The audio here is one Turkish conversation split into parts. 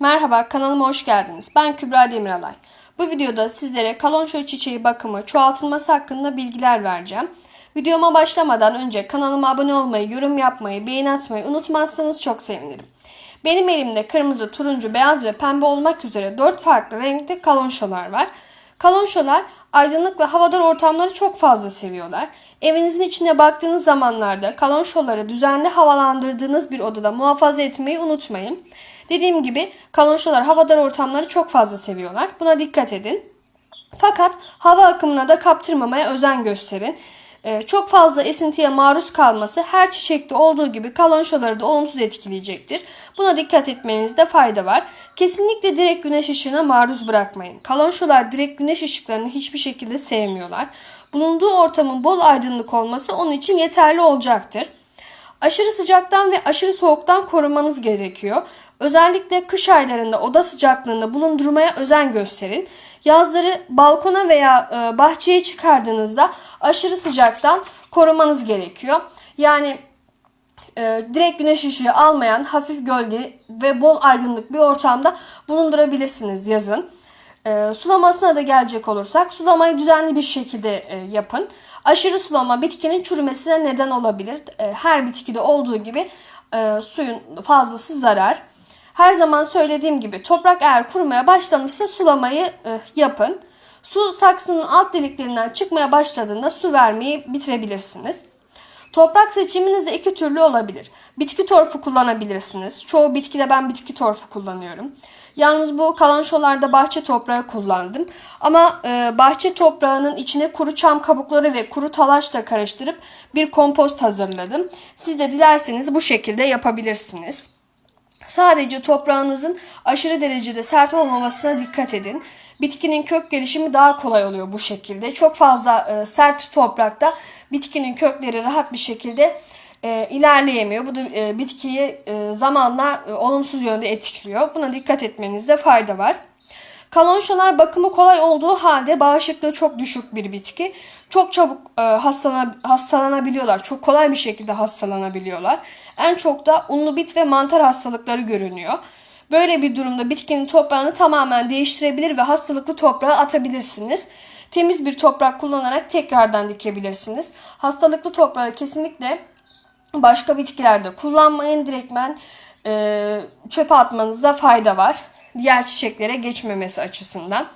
Merhaba kanalıma hoş geldiniz. Ben Kübra Demiralay. Bu videoda sizlere kalonşo çiçeği bakımı, çoğaltılması hakkında bilgiler vereceğim. Videoma başlamadan önce kanalıma abone olmayı, yorum yapmayı, beğeni atmayı unutmazsanız çok sevinirim. Benim elimde kırmızı, turuncu, beyaz ve pembe olmak üzere 4 farklı renkte kalonşolar var. Kalonşolar aydınlık ve havadar ortamları çok fazla seviyorlar. Evinizin içine baktığınız zamanlarda kalonşoları düzenli havalandırdığınız bir odada muhafaza etmeyi unutmayın. Dediğim gibi kalonşolar havadar ortamları çok fazla seviyorlar. Buna dikkat edin. Fakat hava akımına da kaptırmamaya özen gösterin. Ee, çok fazla esintiye maruz kalması her çiçekte olduğu gibi kalonşoları da olumsuz etkileyecektir. Buna dikkat etmenizde fayda var. Kesinlikle direkt güneş ışığına maruz bırakmayın. Kalonşolar direkt güneş ışıklarını hiçbir şekilde sevmiyorlar. Bulunduğu ortamın bol aydınlık olması onun için yeterli olacaktır. Aşırı sıcaktan ve aşırı soğuktan korumanız gerekiyor. Özellikle kış aylarında oda sıcaklığında bulundurmaya özen gösterin. Yazları balkona veya e, bahçeye çıkardığınızda aşırı sıcaktan korumanız gerekiyor. Yani e, direkt güneş ışığı almayan hafif gölge ve bol aydınlık bir ortamda bulundurabilirsiniz yazın. E, sulamasına da gelecek olursak sulamayı düzenli bir şekilde yapın. Aşırı sulama bitkinin çürümesine neden olabilir. E, her bitkide olduğu gibi e, suyun fazlası zarar. Her zaman söylediğim gibi toprak eğer kurumaya başlamışsa sulamayı e, yapın. Su saksının alt deliklerinden çıkmaya başladığında su vermeyi bitirebilirsiniz. Toprak seçiminiz de iki türlü olabilir. Bitki torfu kullanabilirsiniz. Çoğu bitkide ben bitki torfu kullanıyorum. Yalnız bu kalanşolarda bahçe toprağı kullandım. Ama e, bahçe toprağının içine kuru çam kabukları ve kuru talaşla karıştırıp bir kompost hazırladım. Siz de dilerseniz bu şekilde yapabilirsiniz. Sadece toprağınızın aşırı derecede sert olmamasına dikkat edin. Bitkinin kök gelişimi daha kolay oluyor bu şekilde. Çok fazla e, sert toprakta bitkinin kökleri rahat bir şekilde e, ilerleyemiyor. Bu da e, bitkiyi e, zamanla e, olumsuz yönde etkiliyor. Buna dikkat etmenizde fayda var. Kalonşolar bakımı kolay olduğu halde bağışıklığı çok düşük bir bitki. Çok çabuk e, hastana, hastalanabiliyorlar. Çok kolay bir şekilde hastalanabiliyorlar. En çok da unlu bit ve mantar hastalıkları görünüyor. Böyle bir durumda bitkinin toprağını tamamen değiştirebilir ve hastalıklı toprağa atabilirsiniz. Temiz bir toprak kullanarak tekrardan dikebilirsiniz. Hastalıklı toprağı kesinlikle başka bitkilerde kullanmayın. Direktmen e, çöpe atmanızda fayda var. Diğer çiçeklere geçmemesi açısından.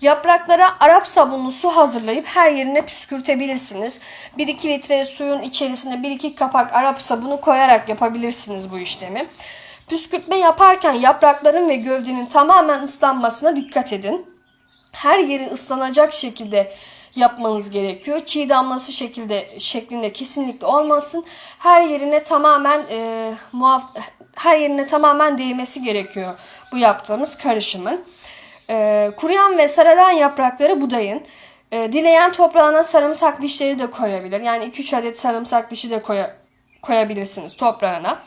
Yapraklara Arap sabunlu su hazırlayıp her yerine püskürtebilirsiniz. 1-2 litre suyun içerisine 1-2 kapak Arap sabunu koyarak yapabilirsiniz bu işlemi. Püskürtme yaparken yaprakların ve gövdenin tamamen ıslanmasına dikkat edin. Her yeri ıslanacak şekilde yapmanız gerekiyor. Çiğ damlası şekilde şeklinde kesinlikle olmasın. Her yerine tamamen e, muaf her yerine tamamen değmesi gerekiyor bu yaptığımız karışımın. E, kuruyan ve sararan yaprakları budayın. E, dileyen toprağına sarımsak dişleri de koyabilir. Yani 2-3 adet sarımsak dişi de koya, koyabilirsiniz toprağına.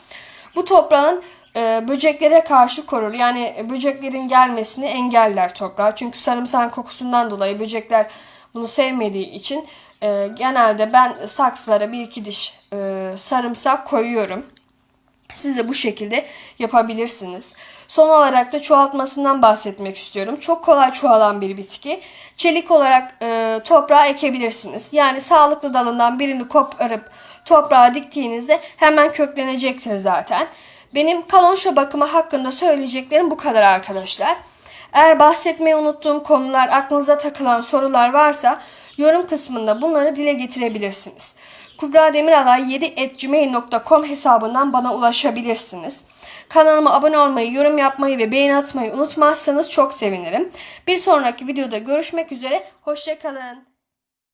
Bu toprağın e, böceklere karşı korur. Yani böceklerin gelmesini engeller toprağa. Çünkü sarımsağın kokusundan dolayı böcekler bunu sevmediği için e, genelde ben saksılara bir iki diş e, sarımsak koyuyorum. Siz de bu şekilde yapabilirsiniz. Son olarak da çoğaltmasından bahsetmek istiyorum. Çok kolay çoğalan bir bitki. Çelik olarak e, toprağa ekebilirsiniz. Yani sağlıklı dalından birini koparıp toprağa diktiğinizde hemen köklenecektir zaten. Benim kalonşa bakımı hakkında söyleyeceklerim bu kadar arkadaşlar. Eğer bahsetmeyi unuttuğum konular, aklınıza takılan sorular varsa yorum kısmında bunları dile getirebilirsiniz. Kubra Demiralay 7.gmail.com hesabından bana ulaşabilirsiniz. Kanalıma abone olmayı, yorum yapmayı ve beğeni atmayı unutmazsanız çok sevinirim. Bir sonraki videoda görüşmek üzere. Hoşçakalın.